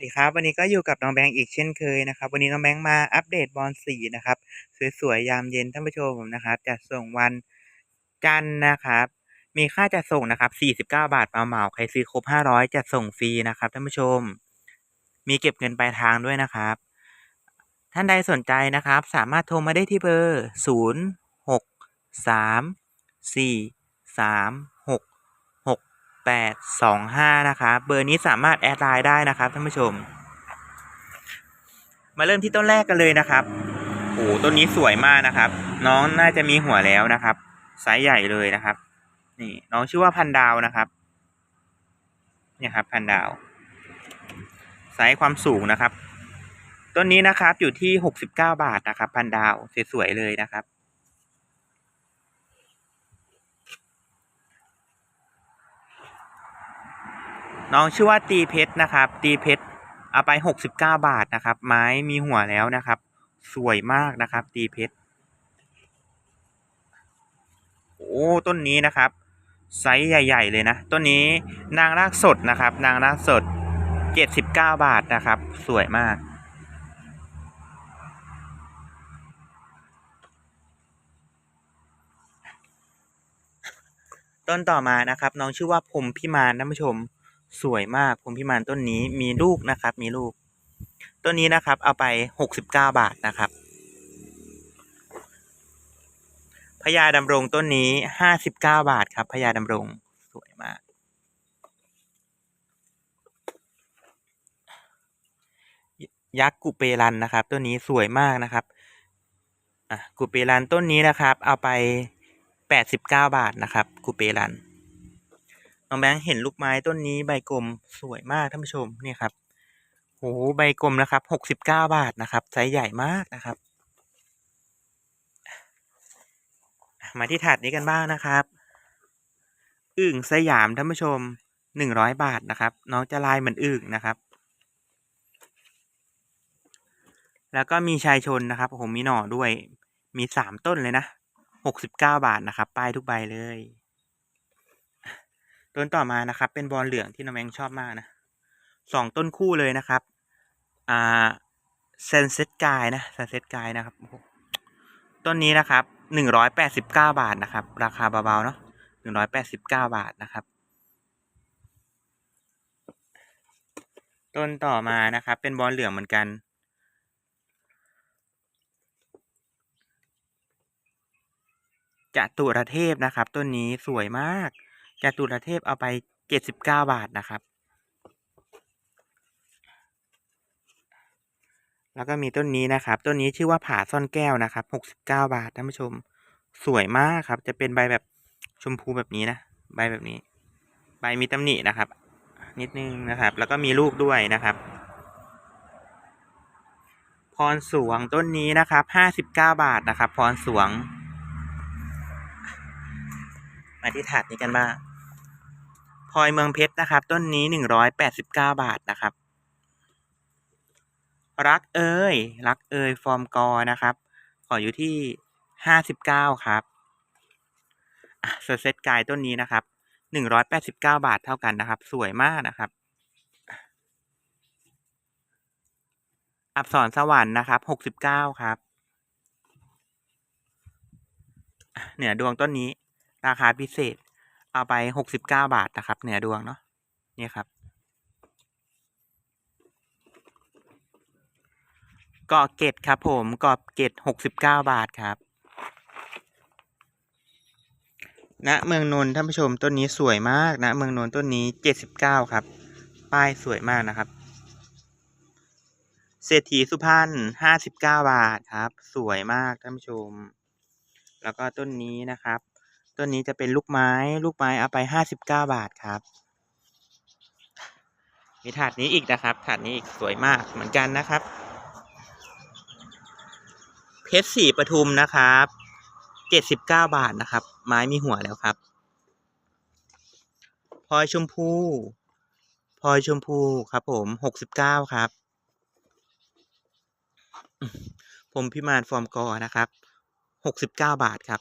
สวัสดีครับวันนี้ก็อยู่กับน้องแบงค์อีกเช่นเคยนะครับ วันนี้น้องแบงค์มาอัปเดตบอลสีนะครับ สวยๆ ยามเย็นท่านผู้ชมนะครับจัดส่งวันจันทร์นะครับ มีค่าจัดส่งนะครับ49 บาทเหมาใครซื้อครบ 500 จัดส่งฟรีนะครับท่านผู้ชม มีเก็บเงินปลายทางด้วยนะครับ ท่านใดสนใจนะครับ สามารถโทรมาได้ที่เบอร์ 0 6 3 4 3 8 2 5 นะครับ เบอร์นี้สามารถแอดไลน์ได้นะครับท่านผู้ชม มาเริ่มที่ต้นแรกกันเลยนะครับโอ้ต้นนี้สวยมากนะครับ น้องน่าจะมีหัวแล้วนะครับไซส์ใหญ่เลยนะครับ นี่น้องชื่อว่าพันดาวนะครับ เนี่ยครับ พันดาวไซส์ความสูงนะครับ ต้นนี้นะครับอยู่ที่หกสิบเก้าบาทนะครับ พันดาวสวยๆเลยนะครับ น้องชื่อว่าตีเพชรนะครับ ตีเพชรเอาไปหกสิบเก้าบาทนะครับ ไม้มีหัวแล้วนะครับ สวยมากนะครับ ตีเพชรโอ้ต้นนี้นะครับไซส์ใหญ่ ๆ เลยนะต้นนี้นางรากสดนะครับ นางรากสดเจ็ดสิบเก้าบาทนะครับ สวยมากต้นต่อมานะครับ น้องชื่อว่าพรมพิมานท่านผู้ชม สวยมากพรมพิมานต้นนี้มีลูกนะครับ มีลูก ต้นนี้นะครับ เอาไปหกสิบเก้าบาทนะครับพญาดำรงต้นนี้ห้าสิบเก้าบาทครับพญาดำรงสวยมาก ยักษ์กุเปรันนะครับ ต้นนี้สวยมากนะครับอะกุเปรันต้นนี้นะครับ เอาไปแปดสิบเก้าบาทนะครับกุเปรัน น้องแบงค์เห็นลูกไม้ต้นนี้ใบกลมสวยมากท่านผู้ชมเนี่ยครับโหใบกลมนะครับหกสิบเก้าบาทนะครับไซส์ใหญ่มากนะครับ มาที่ถาดนี้กันบ้างนะครับอึ่งสยามท่านผู้ชมหนึ่งร้อยบาทนะครับ น้องจะลายเหมือนอึ่งนะครับ แล้วก็มีชายชนนะครับผมมีหน่อด้วยมีสามต้นเลยนะหกสิบเก้าบาทนะครับ ป้ายทุกใบเลย ต้นต่อมานะครับ เป็นบอลเหลืองที่น้องแมงชอบมากนะสองต้นคู่เลยนะครับอ่าเซนเซตกายนะเซนเซตกายนะครับต้นนี้นะครับหนึ่งร้อยแปดสิบเก้าบาทนะครับ ราคาเบาๆเนาะหนึ่งร้อยแปดสิบเก้าบาทนะครับ ต้นต่อมานะครับ เป็นบอลเหลืองเหมือนกันจตุรเทพนะครับ ต้นนี้สวยมาก จตุรเทพเอาไปเจ็ดสิบเก้าบาทนะครับ แล้วก็มีต้นนี้นะครับ ต้นนี้ชื่อว่าผาซ่อนแก้วนะครับหกสิบเก้าบาทท่านผู้ชม สวยมากครับ จะเป็นใบแบบชมพูแบบนี้นะ ใบแบบนี้ ใบมีตำหนินะครับ นิดนึงนะครับ แล้วก็มีลูกด้วยนะครับ พรสวงต้นนี้นะครับห้าสิบเก้าบาทนะครับ พรสวงมาที่ถาดนี้กันบ้าง พลอยเมืองเพชรนะครับ ต้นนี้หนึ่งร้อยแปดสิบเก้าบาทนะครับ รักเอ่ยรักเอ่ยฟอร์มกอนะครับ ขออยู่ที่ห้าสิบเก้าครับเซอร์เซตกายต้นนี้นะครับหนึ่งร้อยแปดสิบเก้าบาทเท่ากันนะครับ สวยมากนะครับ อับสรสวรรค์นะครับหกสิบเก้าครับ เหนือดวงต้นนี้ ราคาพิเศษ เอาไปหกสิบเก้าบาทนะครับ เหนือดวงเนาะนี่ครับกาะเกตครับผมกาะเกตหกสิบเก้าบาทครับณเมืองนนท์ท่านผู้ชมต้นนี้สวยมากณเมืองนนท์ต้นนี้เจ็ดสิบเก้าครับ ป้ายสวยมากนะครับ เศรษฐีสุพรรณห้าสิบเก้าบาทครับ สวยมากท่านผู้ชม แล้วก็ต้นนี้นะครับ ต้นนี้จะเป็นลูกไม้ ลูกไม้เอาไปห้าสิบเก้าบาทครับ มีถาดนี้อีกนะครับ ถาดนี้อีกสวยมากเหมือนกันนะครับ เพชรสีปทุมนะครับเจ็ดสิบเก้าบาทนะครับ ไม้มีหัวแล้วครับพลอยชมพูพลอยชมพูครับ ผมหกสิบเก้าครับ ผมพิมานฟอร์มกอนะครับหกสิบเก้าบาทครับ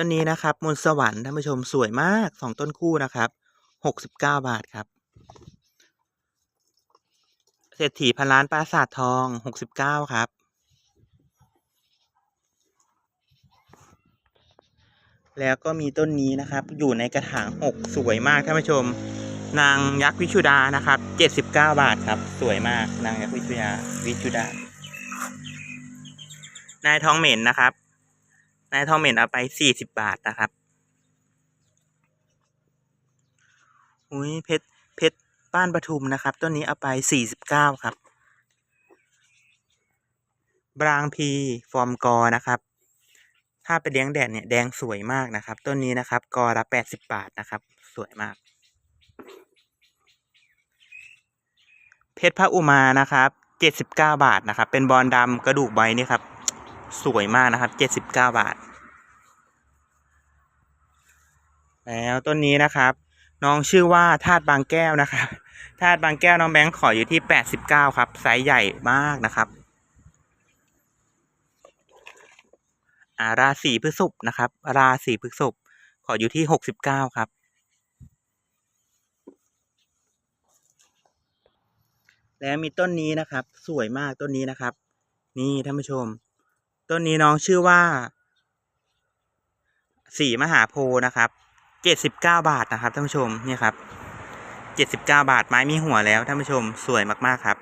ต้นนี้นะครับมนสวรรค์ท่านผู้ชมสวยมากสองต้นคู่นะครับหกสิบเก้าบาทครับ เศรษฐีพันล้านปราสาททองหกสิบเก้าครับ แล้วก็มีต้นนี้นะครับ อยู่ในกระถางหกสวยมากท่านผู้ชม นางยักษ์วิชุดานะครับเจ็ดสิบเก้าบาทครับ สวยมากนางยักษ์วิชุดาวิชุดานายทองเหม็นนะครับ นายทองเมนเอาไปสี่สิบบาทนะครับอุ้ยเพชรเพชรบ้านปทุมนะครับต้นนี้เอาไปสี่สิบเก้าครับ บรางพีฟอร์มกอนะครับ ถ้าไปเลี้ยงแดดเนี่ยแดงสวยมากนะครับ ต้นนี้นะครับ กอละแปดสิบบาทนะครับ สวยมาก เพชรพระอุมานะครับเจ็ดสิบเก้าบาทนะครับ เป็นบอลดำกระดูกใบนี่ครับ สวยมากนะครับเจ็ดสิบเก้าบาท แล้วต้นนี้นะครับ น้องชื่อว่าธาตุบางแก้วนะครับธาตุบางแก้วน้องแบงค์ขออยู่ที่แปดสิบเก้าครับไซส์ใหญ่มากนะครับอาราศีพฤษภนะครับ ราศีพฤษภขออยู่ที่หกสิบเก้าครับ แล้วมีต้นนี้นะครับ สวยมากต้นนี้นะครับ นี่ท่านผู้ชม ต้นนี้น้องชื่อว่าสีมหาโพธิ์นะครับเจ็ดสิบเก้าบาทนะครับท่านผู้ชมนี่ครับเจ็ดสิบเก้าบาทไม้มีหัวแล้วท่านผู้ชมสวยมากๆครับ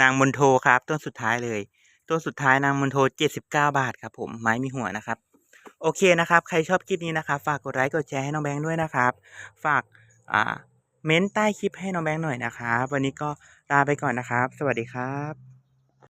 นางมนโทครับ ต้นสุดท้ายเลย ต้นสุดท้ายนางมนโทเจ็ดสิบเก้าบาทครับผมไม้มีหัวนะครับ โอเคนะครับ ใครชอบคลิปนี้นะครับ ฝากกดไลค์กดแชร์ให้น้องแบงค์ด้วยนะครับ ฝากอ่า เม้นต์ใต้คลิปให้น้องแบงค์หน่อยนะครับ วันนี้ก็ลาไปก่อนนะครับ สวัสดีครับ